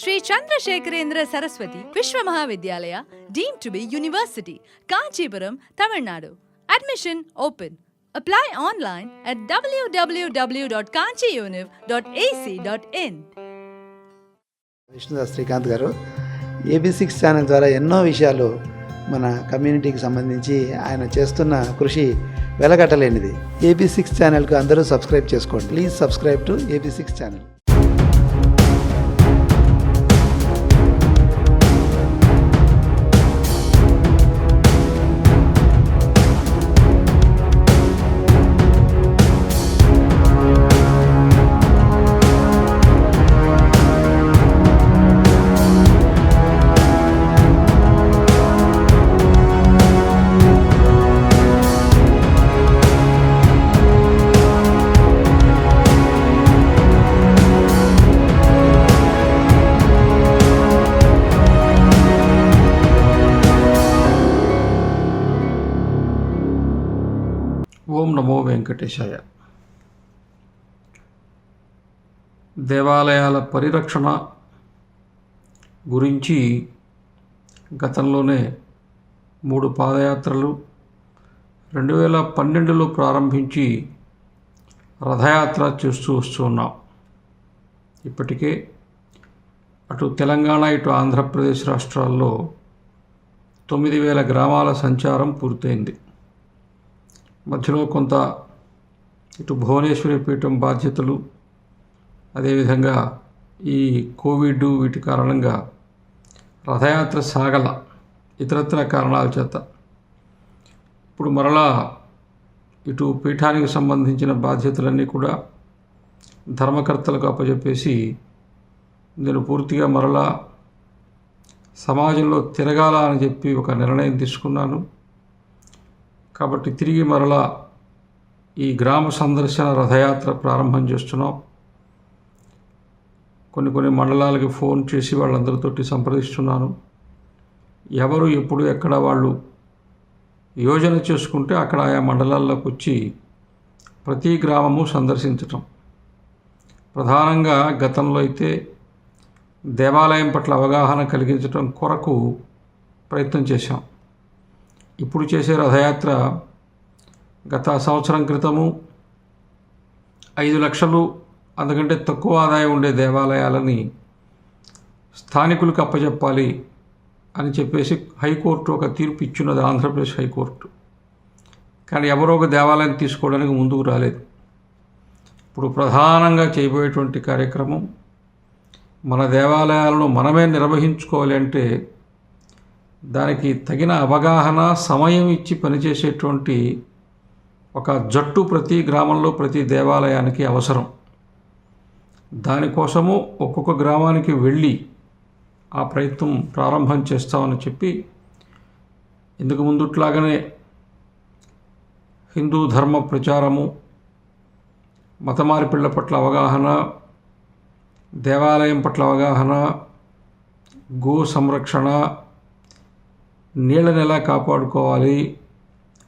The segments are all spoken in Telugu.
Sri Chandrasekharendra Saraswathi Viswa Mahavidyalaya deemed to be university Kanchipuram Tamil Nadu. Admission open apply online at WWW dot Kanchi univ dot ac dot in Vishnudas Srikanth garu AB six channel ద్వారా ఎన్నో విషయాలు మన కమ్యూనిటీకి సంబంధించి ఆయన చేస్తున్న కృషి వెలగట్టలేనిది. ఏబీ సిక్స్ ఛానల్కు అందరూ సబ్స్క్రైబ్ చేసుకోండి. Please subscribe to AB six channel. ఓం నమో వెంకటేశాయ. దేవాలయాల పరిరక్షణ గురించి గతంలోనే మూడు పాదయాత్రలు రెండు వేల పన్నెండులో ప్రారంభించి రథయాత్ర చేస్తూ వస్తున్నాం ఇప్పటికే అటు తెలంగాణ ఇటు ఆంధ్రప్రదేశ్ రాష్ట్రాల్లో తొమ్మిది వేల గ్రామాల సంచారం పూర్తయింది. మధ్యలో కొంత ఇటు భువనేశ్వరి పీఠం బాధ్యతలు అదేవిధంగా ఈ కోవిడ్ వీటి కారణంగా రథయాత్ర సాగల ఇతరత్ర కారణాల చేత. ఇప్పుడు మరలా ఇటు పీఠానికి సంబంధించిన బాధ్యతలన్నీ కూడా ధర్మకర్తలకు అప్పచెప్పేసి నేను పూర్తిగా మరలా సమాజంలో తిరగాల అని చెప్పి ఒక నిర్ణయం తీసుకున్నాను. కాబట్టి తిరిగి మరలా ఈ గ్రామ సందర్శన రథయాత్ర ప్రారంభం చేస్తున్నాం. కొన్ని కొన్ని మండలాలకి ఫోన్ చేసి వాళ్ళందరితోటి సంప్రదిస్తున్నాను. ఎవరు ఎప్పుడు ఎక్కడ వాళ్ళు యోజన చేసుకుంటే అక్కడ ఆయా మండలాల్లోకి వచ్చి ప్రతి గ్రామము సందర్శించటం. ప్రధానంగా గతంలో అయితే దేవాలయం పట్ల అవగాహన కలిగించడం కొరకు ప్రయత్నం చేశాం. ఇప్పుడు చేసే రథయాత్ర గత సంవత్సరం క్రితము ఐదు లక్షలు అందుకంటే తక్కువ ఆదాయం ఉండే దేవాలయాలని స్థానికులకు అప్పచెప్పాలి అని చెప్పేసి హైకోర్టు ఒక తీర్పు ఇచ్చినది ఆంధ్రప్రదేశ్ హైకోర్టు. కానీ ఎవరో ఒక దేవాలయం తీసుకోవడానికి ముందుకు రాలేదు. ఇప్పుడు ప్రధానంగా చేయబోయేటువంటి కార్యక్రమం మన దేవాలయాలను మనమే నిర్వహించుకోవాలి అంటే దానికి తగిన అవగాహన సమయం ఇచ్చి పనిచేసేటువంటి ఒక జట్టు ప్రతి గ్రామంలో ప్రతి దేవాలయానికి అవసరం. దానికోసము ఒక్కొక్క గ్రామానికి వెళ్ళి ఆ ప్రయత్నం ప్రారంభం చేస్తామని చెప్పి ఇందుకు ముందుట్లాగానే హిందూ ధర్మ ప్రచారము మతమారిపిళ్ళ పట్ల అవగాహన దేవాలయం పట్ల అవగాహన గో సంరక్షణ నీళ్ళని ఎలా కాపాడుకోవాలి?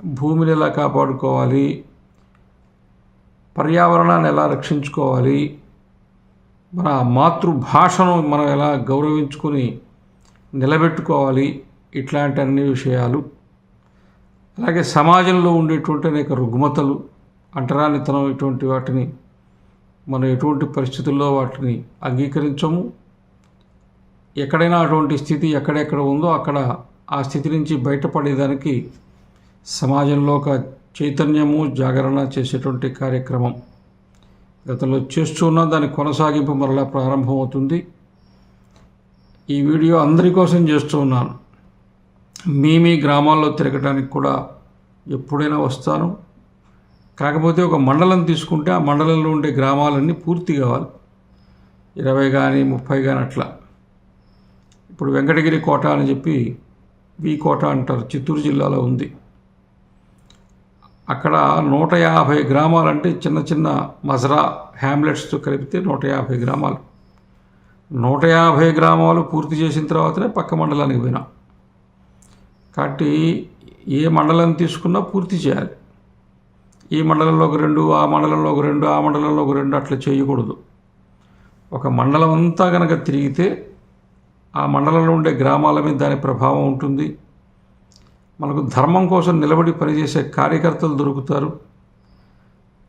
భూమిని ఎలా కాపాడుకోవాలి? పర్యావరణాన్ని ఎలా రక్షించుకోవాలి? మన మాతృభాషను మనం ఎలా గౌరవించుకొని నిలబెట్టుకోవాలి? ఇట్లాంటి అన్ని విషయాలు. అలాగే సమాజంలో ఉండేటువంటి అనేక రుగ్మతలు అంటరానితనం ఇటువంటి వాటిని మనం ఎటువంటి పరిస్థితుల్లో వాటిని అంగీకరించము? ఎక్కడైనా అటువంటి స్థితి ఎక్కడెక్కడ ఉందో అక్కడ ఆ స్థితి నుంచి బయటపడేదానికి సమాజంలో ఒక చైతన్యము జాగరణ చేసేటువంటి కార్యక్రమం. గతంలో చేస్తున్న దాని కొనసాగింపు మరలా ప్రారంభమవుతుంది. ఈ వీడియో అందరి కోసం చేస్తూ ఉన్నాను. మీ మీ గ్రామాల్లో తిరగడానికి కూడా ఎప్పుడైనా వస్తాను. కాకపోతే ఒక మండలం తీసుకుంటే ఆ మండలంలో ఉండే గ్రామాలన్నీ పూర్తి కావాలి. ఇరవై కానీ ముప్పై కానీ అట్లా. ఇప్పుడు వెంకటగిరి కోట అని చెప్పి వి కోట అంటారు చిత్తూరు జిల్లాలో ఉంది. అక్కడ నూట యాభై గ్రామాలంటే చిన్న చిన్న మజరా హ్యామ్లెట్స్తో కలిపితే నూట యాభై గ్రామాలు. నూట యాభై గ్రామాలు పూర్తి చేసిన తర్వాతనే పక్క మండలానికి పోయినా. కాబట్టి ఏ మండలం తీసుకున్నా పూర్తి చేయాలి. ఈ మండలంలో ఒక రెండు ఆ మండలంలో ఒక రెండు ఆ మండలంలో ఒక రెండు అట్లా చేయకూడదు. ఒక మండలం అంతా కనుక తిరిగితే ఆ మండలంలో ఉండే గ్రామాల మీద దాని ప్రభావం ఉంటుంది. మనకు ధర్మం కోసం నిలబడి పనిచేసే కార్యకర్తలు దొరుకుతారు.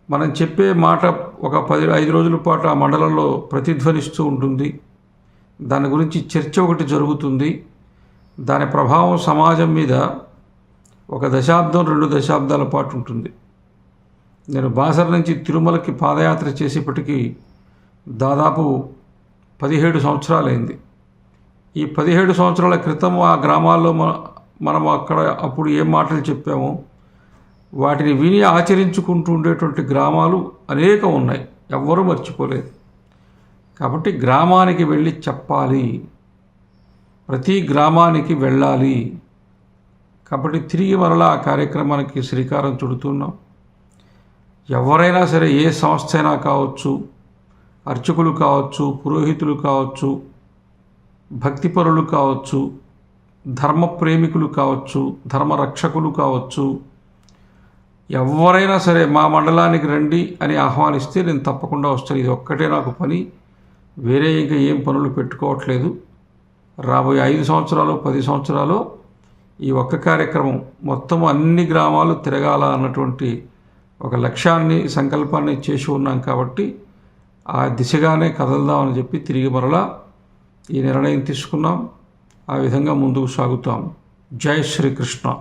మనం చెప్పే మాట ఒక పది ఐదు రోజుల పాటు ఆ మండలంలో ప్రతిధ్వనిస్తూ ఉంటుంది. దాని గురించి చర్చ ఒకటి జరుగుతుంది. దాని ప్రభావం సమాజం మీద ఒక దశాబ్దం రెండు దశాబ్దాల పాటు ఉంటుంది. నేను బాసర నుంచి తిరుమలకి పాదయాత్ర చేసేప్పటికీ దాదాపు పదిహేడు సంవత్సరాలైంది. ఈ పదిహేడు సంవత్సరాల క్రితం ఆ గ్రామాల్లో మన మనం అక్కడ అప్పుడు ఏం మాటలు చెప్పామో వాటిని విని ఆచరించుకుంటూ ఉండేటువంటి గ్రామాలు అనేకం ఉన్నాయి. ఎవ్వరూ మర్చిపోలేదు. కాబట్టి గ్రామానికి వెళ్ళి చెప్పాలి. ప్రతి గ్రామానికి వెళ్ళాలి. కాబట్టి తిరిగి మరలా ఆ కార్యక్రమానికి శ్రీకారం చుడుతున్నాం. ఎవరైనా సరే ఏ సంస్థ అయినా కావచ్చు అర్చకులు కావచ్చు పురోహితులు కావచ్చు భక్తిపరులు కావచ్చు ధర్మ ప్రేమికులు కావచ్చు ధర్మ రక్షకులు కావచ్చు ఎవరైనా సరే మా మండలానికి రండి అని ఆహ్వానిస్తే నేను తప్పకుండా వస్తాను. ఇది ఒక్కటే నాకు పని. వేరే ఇంకా ఏం పనులు పెట్టుకోవట్లేదు. రాబోయే ఐదు సంవత్సరాలు పది సంవత్సరాలు ఈ ఒక్క కార్యక్రమం మొత్తం అన్ని గ్రామాలు తిరగాల అన్నటువంటి ఒక లక్ష్యాన్ని సంకల్పాన్ని చేసి ఉన్నాం కాబట్టి ఆ దిశగానే కదలదామని చెప్పి తిరిగి మరలా ఈ నిర్ణయం తీసుకున్నాం. ఆ విధంగా ముందుకు సాగుతాం. జై శ్రీకృష్ణ.